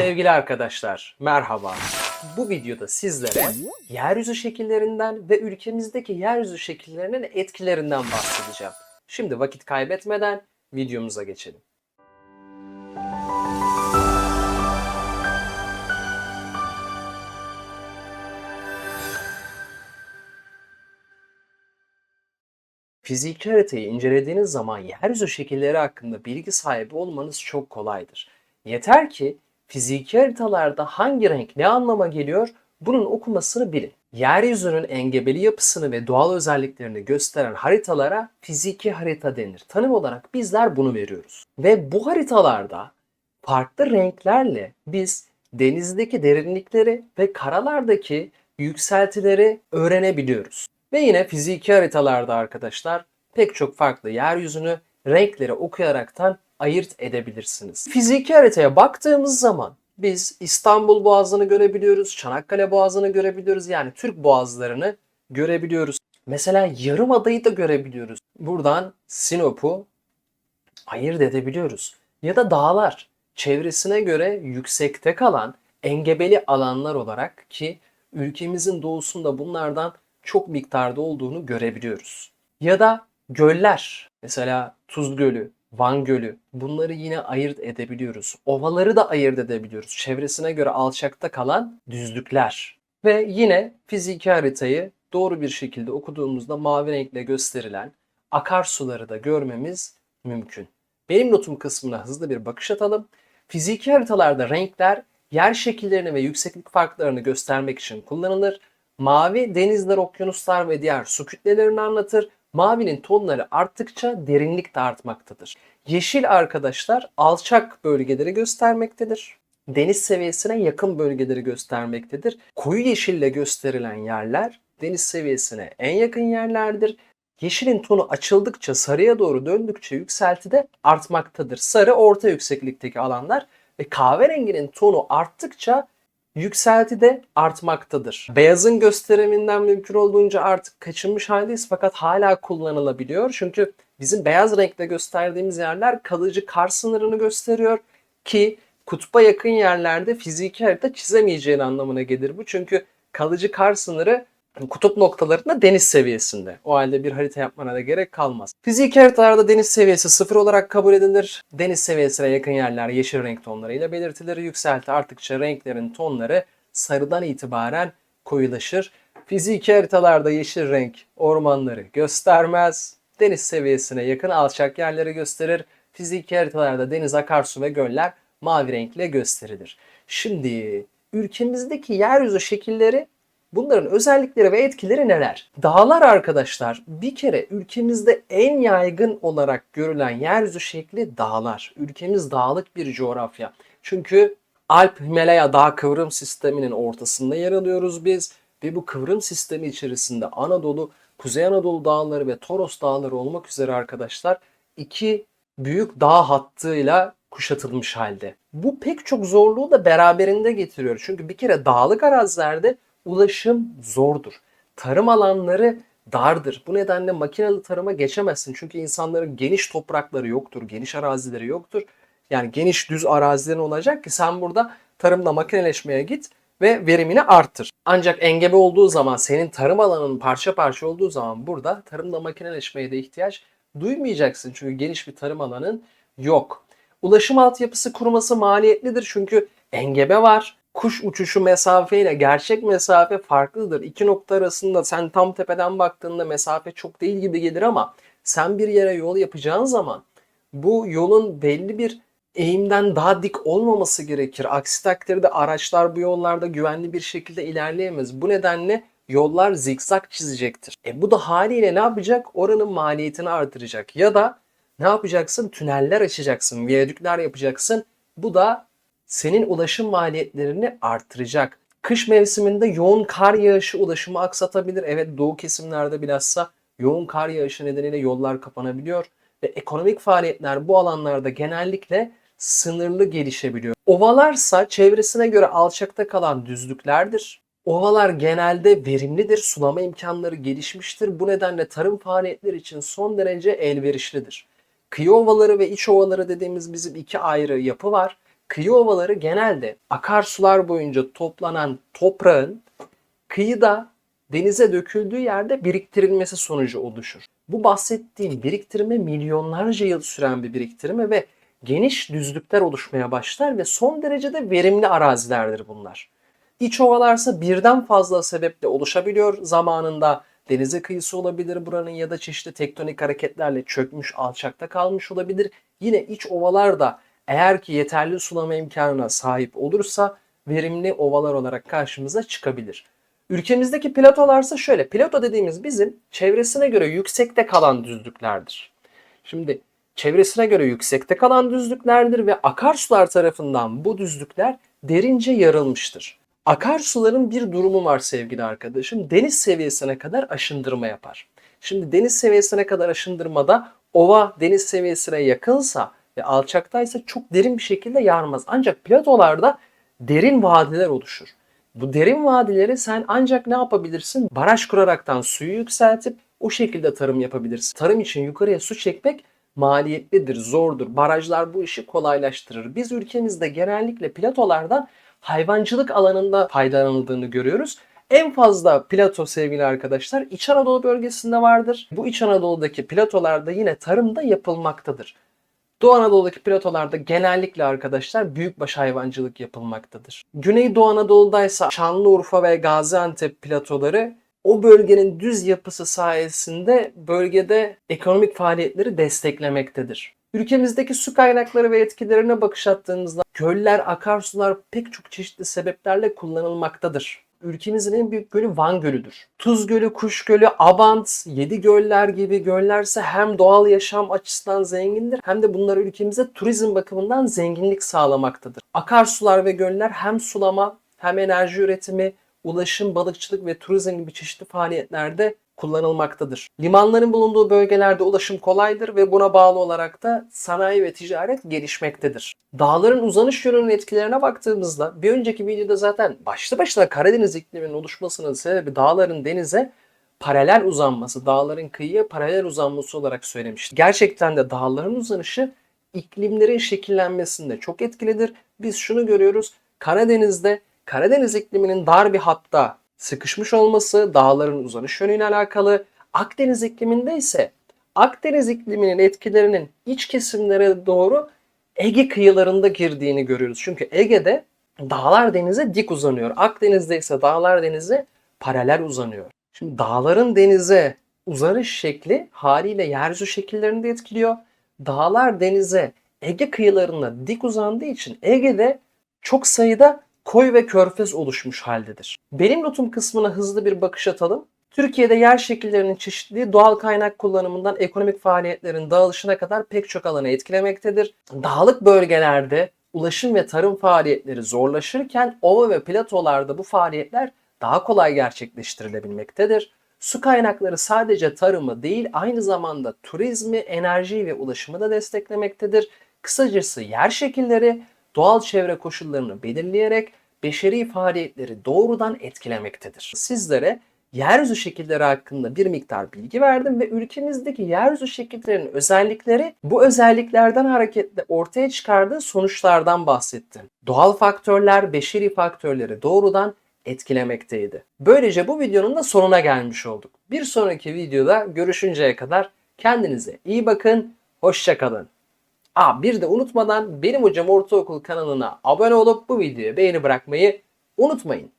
Sevgili arkadaşlar, merhaba. Bu videoda sizlere yeryüzü şekillerinden ve ülkemizdeki yeryüzü şekillerinin etkilerinden bahsedeceğim. Şimdi vakit kaybetmeden videomuza geçelim. Fiziki haritayı incelediğiniz zaman yeryüzü şekilleri hakkında bilgi sahibi olmanız çok kolaydır. Yeter ki fiziki haritalarda hangi renk ne anlama geliyor bunun okumasını bilin. Yeryüzünün engebeli yapısını ve doğal özelliklerini gösteren haritalara fiziki harita denir. Tanım olarak bizler bunu veriyoruz. Ve bu haritalarda farklı renklerle biz denizdeki derinlikleri ve karalardaki yükseltileri öğrenebiliyoruz. Ve yine fiziki haritalarda arkadaşlar pek çok farklı yeryüzünü renkleri okuyaraktan ayırt edebilirsiniz. Fiziki haritaya baktığımız zaman biz İstanbul Boğazı'nı görebiliyoruz, Çanakkale Boğazı'nı görebiliyoruz. Yani Türk boğazlarını görebiliyoruz. Mesela Yarımada'yı da görebiliyoruz. Buradan Sinop'u ayırt edebiliyoruz. Ya da dağlar çevresine göre yüksekte kalan engebeli alanlar olarak ki ülkemizin doğusunda bunlardan çok miktarda olduğunu görebiliyoruz. Ya da göller mesela Tuz Gölü, Van Gölü bunları yine ayırt edebiliyoruz. Ovaları da ayırt edebiliyoruz. Çevresine göre alçakta kalan düzlükler. Ve yine fiziki haritayı doğru bir şekilde okuduğumuzda mavi renkle gösterilen akarsuları da görmemiz mümkün. Benim notum kısmına hızlı bir bakış atalım. Fiziki haritalarda renkler yer şekillerini ve yükseklik farklarını göstermek için kullanılır. Mavi denizler, okyanuslar ve diğer su kütlelerini anlatır. Mavinin tonları arttıkça derinlik de artmaktadır. Yeşil arkadaşlar alçak bölgeleri göstermektedir. Deniz seviyesine yakın bölgeleri göstermektedir. Koyu yeşille gösterilen yerler deniz seviyesine en yakın yerlerdir. Yeşilin tonu açıldıkça sarıya doğru döndükçe yükselti de artmaktadır. Sarı orta yükseklikteki alanlar ve kahverenginin tonu arttıkça yükselti de artmaktadır. Beyazın gösteriminden mümkün olduğunca artık kaçınmış haldeyiz fakat hala kullanılabiliyor. Çünkü bizim beyaz renkle gösterdiğimiz yerler kalıcı kar sınırını gösteriyor ki kutba yakın yerlerde fiziki harita çizemeyeceğin anlamına gelir bu. Çünkü kalıcı kar sınırı kutup noktalarında deniz seviyesinde. O halde bir harita yapmana da gerek kalmaz. Fiziki haritalarda deniz seviyesi sıfır olarak kabul edilir. Deniz seviyesine yakın yerler yeşil renk tonlarıyla belirtilir. Yükselti arttıkça renklerin tonları sarıdan itibaren koyulaşır. Fiziki haritalarda yeşil renk ormanları göstermez. Deniz seviyesine yakın alçak yerleri gösterir. Fiziki haritalarda deniz, akarsu ve göller mavi renkle gösterilir. Şimdi ülkemizdeki yeryüzü şekilleri Bunların özellikleri ve etkileri neler? Dağlar arkadaşlar bir kere ülkemizde en yaygın olarak görülen yeryüzü şekli dağlar. Ülkemiz dağlık bir coğrafya. Çünkü Alp Himalaya dağ kıvrım sisteminin ortasında yer alıyoruz biz ve bu kıvrım sistemi içerisinde Anadolu, Kuzey Anadolu dağları ve Toros dağları olmak üzere arkadaşlar iki büyük dağ hattıyla kuşatılmış halde. Bu pek çok zorluğu da beraberinde getiriyor. Çünkü bir kere dağlık arazilerde ulaşım zordur. Tarım alanları dardır. Bu nedenle makinalı tarıma geçemezsin. Çünkü insanların geniş toprakları yoktur, geniş arazileri yoktur. Yani geniş düz arazilerin olacak ki sen burada tarımda makineleşmeye git ve verimini arttır. Ancak engebe olduğu zaman senin tarım alanının parça parça olduğu zaman burada tarımda makineleşmeye de ihtiyaç duymayacaksın. Çünkü geniş bir tarım alanın yok. Ulaşım altyapısı kurması maliyetlidir çünkü engebe var kuş uçuşu mesafeyle gerçek mesafe farklıdır. İki nokta arasında sen tam tepeden baktığında mesafe çok değil gibi gelir ama sen bir yere yol yapacağın zaman bu yolun belli bir eğimden daha dik olmaması gerekir. Aksi takdirde araçlar bu yollarda güvenli bir şekilde ilerleyemez. Bu nedenle yollar zikzak çizecektir. E bu da haliyle ne yapacak? Oranın maliyetini artıracak. Ya da ne yapacaksın? Tüneller açacaksın, viyadükler yapacaksın. Bu da senin ulaşım maliyetlerini artıracak. Kış mevsiminde yoğun kar yağışı ulaşımı aksatabilir. Evet doğu kesimlerde bilhassa yoğun kar yağışı nedeniyle yollar kapanabiliyor ve ekonomik faaliyetler bu alanlarda genellikle sınırlı gelişebiliyor. Ovalarsa çevresine göre alçakta kalan düzlüklerdir. Ovalar genelde verimlidir, sulama imkanları gelişmiştir. Bu nedenle tarım faaliyetleri için son derece elverişlidir. Kıyı ovaları ve iç ovaları dediğimiz bizim iki ayrı yapı var. Kıyı ovaları genelde akarsular boyunca toplanan toprağın kıyıda denize döküldüğü yerde biriktirilmesi sonucu oluşur. Bu bahsettiğim biriktirme milyonlarca yıl süren bir biriktirme ve geniş düzlükler oluşmaya başlar ve son derece de verimli arazilerdir bunlar. İç ovalarsa birden fazla sebeple oluşabiliyor. Zamanında denize kıyısı olabilir buranın ya da çeşitli tektonik hareketlerle çökmüş, alçakta kalmış olabilir. Yine iç ovalar da eğer ki yeterli sulama imkanına sahip olursa verimli ovalar olarak karşımıza çıkabilir. Ülkemizdeki platolarsa şöyle. Plato dediğimiz bizim çevresine göre yüksekte kalan düzlüklerdir. Şimdi çevresine göre yüksekte kalan düzlüklerdir ve akarsular tarafından bu düzlükler derince yarılmıştır. Akarsuların bir durumu var sevgili arkadaşım. Deniz seviyesine kadar aşındırma yapar. Şimdi deniz seviyesine kadar aşındırmada ova deniz seviyesine yakınsa ve alçaktaysa çok derin bir şekilde yarmaz. Ancak platolarda derin vadiler oluşur. Bu derin vadileri sen ancak ne yapabilirsin? Baraj kuraraktan suyu yükseltip o şekilde tarım yapabilirsin. Tarım için yukarıya su çekmek maliyetlidir, zordur. Barajlar bu işi kolaylaştırır. Biz ülkemizde genellikle platolardan hayvancılık alanında faydalanıldığını görüyoruz. En fazla plato sevgili arkadaşlar İç Anadolu bölgesinde vardır. Bu İç Anadolu'daki platolarda yine tarımda yapılmaktadır. Doğu Anadolu'daki platolarda genellikle arkadaşlar büyükbaş hayvancılık yapılmaktadır. Güney Doğu Anadolu'daysa Şanlıurfa ve Gaziantep platoları o bölgenin düz yapısı sayesinde bölgede ekonomik faaliyetleri desteklemektedir. Ülkemizdeki su kaynakları ve etkilerine bakış attığımızda göller, akarsular pek çok çeşitli sebeplerle kullanılmaktadır. Ülkemizin en büyük gölü Van Gölü'dür. Tuz Gölü, Kuş Gölü, Abant, Yedi Göller gibi göllerse hem doğal yaşam açısından zengindir hem de bunlar ülkemize turizm bakımından zenginlik sağlamaktadır. Akarsular ve göller hem sulama hem enerji üretimi, ulaşım, balıkçılık ve turizm gibi çeşitli faaliyetlerde kullanılmaktadır. Limanların bulunduğu bölgelerde ulaşım kolaydır ve buna bağlı olarak da sanayi ve ticaret gelişmektedir. Dağların uzanış yönünün etkilerine baktığımızda bir önceki videoda zaten başlı başına Karadeniz ikliminin oluşmasının sebebi dağların denize paralel uzanması, dağların kıyıya paralel uzanması olarak söylemiştim. Gerçekten de dağların uzanışı iklimlerin şekillenmesinde çok etkilidir. Biz şunu görüyoruz. Karadeniz'de Karadeniz ikliminin dar bir hatta sıkışmış olması dağların uzanış yönüyle alakalı. Akdeniz ikliminde ise Akdeniz ikliminin etkilerinin iç kesimlere doğru Ege kıyılarında girdiğini görüyoruz. Çünkü Ege'de dağlar denize dik uzanıyor. Akdeniz'de ise dağlar denize paralel uzanıyor. Şimdi dağların denize uzanış şekli haliyle yeryüzü şekillerini de etkiliyor. Dağlar denize Ege kıyılarına dik uzandığı için Ege'de çok sayıda koy ve körfez oluşmuş haldedir. Benim notum kısmına hızlı bir bakış atalım. Türkiye'de yer şekillerinin çeşitliliği doğal kaynak kullanımından ekonomik faaliyetlerin dağılışına kadar pek çok alanı etkilemektedir. Dağlık bölgelerde ulaşım ve tarım faaliyetleri zorlaşırken ova ve platolarda bu faaliyetler daha kolay gerçekleştirilebilmektedir. Su kaynakları sadece tarımı değil aynı zamanda turizmi, enerjiyi ve ulaşımı da desteklemektedir. Kısacası yer şekilleri doğal çevre koşullarını belirleyerek beşeri faaliyetleri doğrudan etkilemektedir. Sizlere yeryüzü şekilleri hakkında bir miktar bilgi verdim ve ülkemizdeki yeryüzü şekillerinin özellikleri bu özelliklerden hareketle ortaya çıkardığı sonuçlardan bahsettim. Doğal faktörler beşeri faktörleri doğrudan etkilemekteydi. Böylece bu videonun da sonuna gelmiş olduk. Bir sonraki videoda görüşünceye kadar kendinize iyi bakın, hoşçakalın. Aa bir de unutmadan benim hocam ortaokul kanalına abone olup bu videoya beğeni bırakmayı unutmayın.